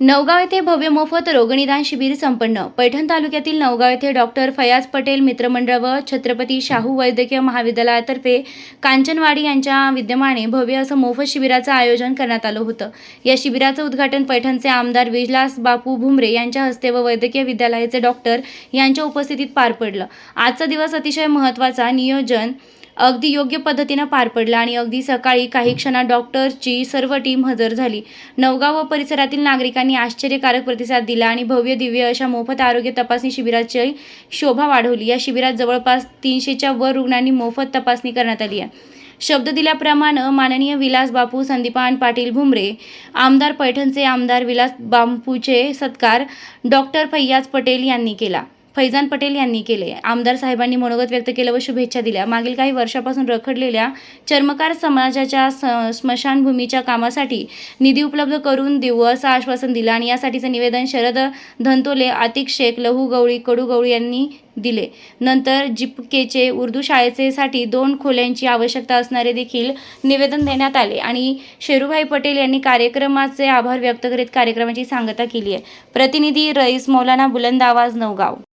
नवगाव येथे भव्य मोफत रोगनिदान शिबिर संपन्न. पैठण तालुक्यातील नवगाव येथे डॉक्टर फयाज पटेल मित्रमंडळ व छत्रपती शाहू वैद्यकीय महाविद्यालयातर्फे कांचनवाडी यांच्या विद्यमाने भव्य असं मोफत शिबिराचं आयोजन करण्यात आलं होतं. या शिबिराचं उद्घाटन पैठणचे आमदार विजलास बापू भुमरे यांच्या हस्ते व वैद्यकीय विद्यालयाचे डॉक्टर यांच्या उपस्थितीत पार पडलं. आजचा दिवस अतिशय महत्त्वाचा. नियोजन अगदी योग्य पद्धतीनं पार पडलं आणि अगदी सकाळी काही क्षणात डॉक्टरची सर्व टीम हजर झाली. नवगाव व परिसरातील नागरिकांनी आश्चर्यकारक प्रतिसाद दिला आणि भव्य दिव्य अशा मोफत आरोग्य तपासणी शिबिराची शोभा वाढवली. या शिबिरात जवळपास तीनशेच्या वर रुग्णांनी मोफत तपासणी करण्यात आली आहे. शब्द दिल्याप्रमाणे माननीय विलास बापू संदीपान पाटील भुमरे आमदार पैठणचे आमदार विलास बांपूचे सत्कार डॉक्टर फैयाज पटेल यांनी केला. फैजान पटेल यांनी केले. आमदार साहेबांनी मनोगत व्यक्त केलं व शुभेच्छा दिल्या. मागील काही वर्षापासून रखडलेल्या चर्मकार समाजाच्या स्मशानभूमीच्या कामासाठी निधी उपलब्ध करून देऊ असं आश्वासन दिलं आणि यासाठीचं निवेदन शरद धंतोले आतिक शेख लहू गवळी कडू गवळी यांनी दिले. नंतर जिपकेचे उर्दू शाळेचेसाठी दोन खोल्यांची आवश्यकता असणारे देखील निवेदन देण्यात आले आणि शेरूभाई पटेल यांनी कार्यक्रमाचे आभार व्यक्त करीत कार्यक्रमाची सांगता केली आहे. प्रतिनिधी रईस मौलाना बुलंद आवाज नवगाव